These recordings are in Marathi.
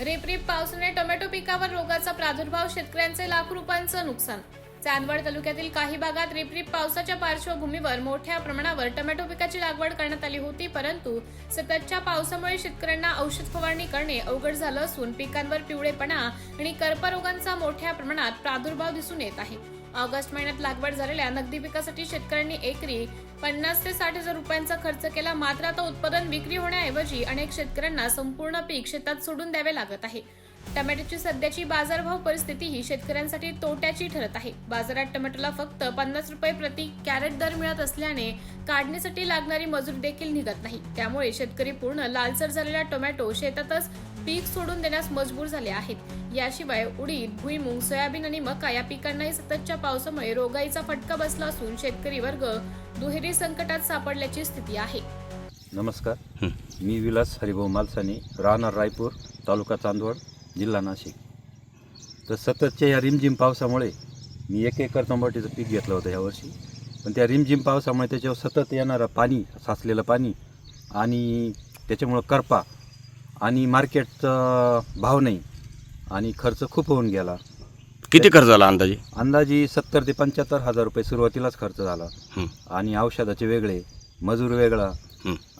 रिपरिप पावसाने टोमॅटो पिकावर रोगाचा प्रादुर्भाव शेतकऱ्यांचे लाख रुपयांचं नुकसान. चांदवड तालुक्यातील काही भागात रिपरिप पावसाच्या पार्श्वभूमीवर मोठ्या प्रमाणावर टोमॅटो पिकाची लागवड करण्यात आली होती परंतु सततच्या पावसामुळे शेतकऱ्यांना औषध फवारणी करणे अवघड झालं असून पिकांवर पिवळेपणा आणि कर्परोगांचा मोठ्या प्रमाणात प्रादुर्भाव दिसून येत आहे. ऑगस्ट महिन्यात लागवड झालेल्या नगदी पिकासाठी शेतकऱ्यांनी एकरी पन्नास ते साठ हजार रुपयांचा खर्च केला मात्र आता उत्पादन विक्री होण्याऐवजी अनेक शेतकऱ्यांना संपूर्ण पीक शेतात सोडून द्यावे लागत आहे. टोमॅटोची सध्याची बाजारभाव परिस्थिती ही शेतकऱ्यांसाठी तोट्याची ठरत आहे. बाजारात टोमॅटोला फक्त पन्नास रुपये प्रति कॅरेट दर मिळत असल्याने काढणीसाठी लागणारी मजूर देखील निघत नाही. त्यामुळे शेतकरी पूर्ण लालसर झालेला टोमॅटो शेतातच पीक सोडून देण्यास मजबूर झाले आहेत. याशिवाय उडीद भुईमूग सोयाबीन आणि मका या पिकांनाही सततच्या पावसामुळे रोगाईचा फटका बसला असून शेतकरी वर्ग दुहेरी संकटात सापडल्याची स्थिती आहे. नमस्कार. मी विलास हरिभाऊ मालसानी राहणार रायपूर तालुका चांदवड. जिल्हा नाशिक. तर सततच्या या रिमझिम पावसामुळे मी एक एकर टमाट्याचं पीक घेतलं होतं यावर्षी. पण त्या रिमझिम पावसामुळे त्याच्यावर सतत येणारं पाणी साचलेलं पाणी आणि त्याच्यामुळं करपा आणि मार्केटचा भाव नाही आणि खर्च खूप होऊन गेला. किती खर्च झाला अंदाजे? अंदाजी सत्तर ते पंच्याहत्तर हजार रुपये सुरुवातीलाच खर्च झाला. आणि औषधाचे वेगळे मजूर वेगळा.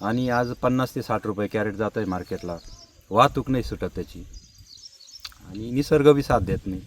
आणि आज पन्नास ते साठ रुपये कॅरेट जात आहे मार्केटला. वाहतूक नाही सुटत त्याची. आणि निसर्ग बी साथ देत नाही.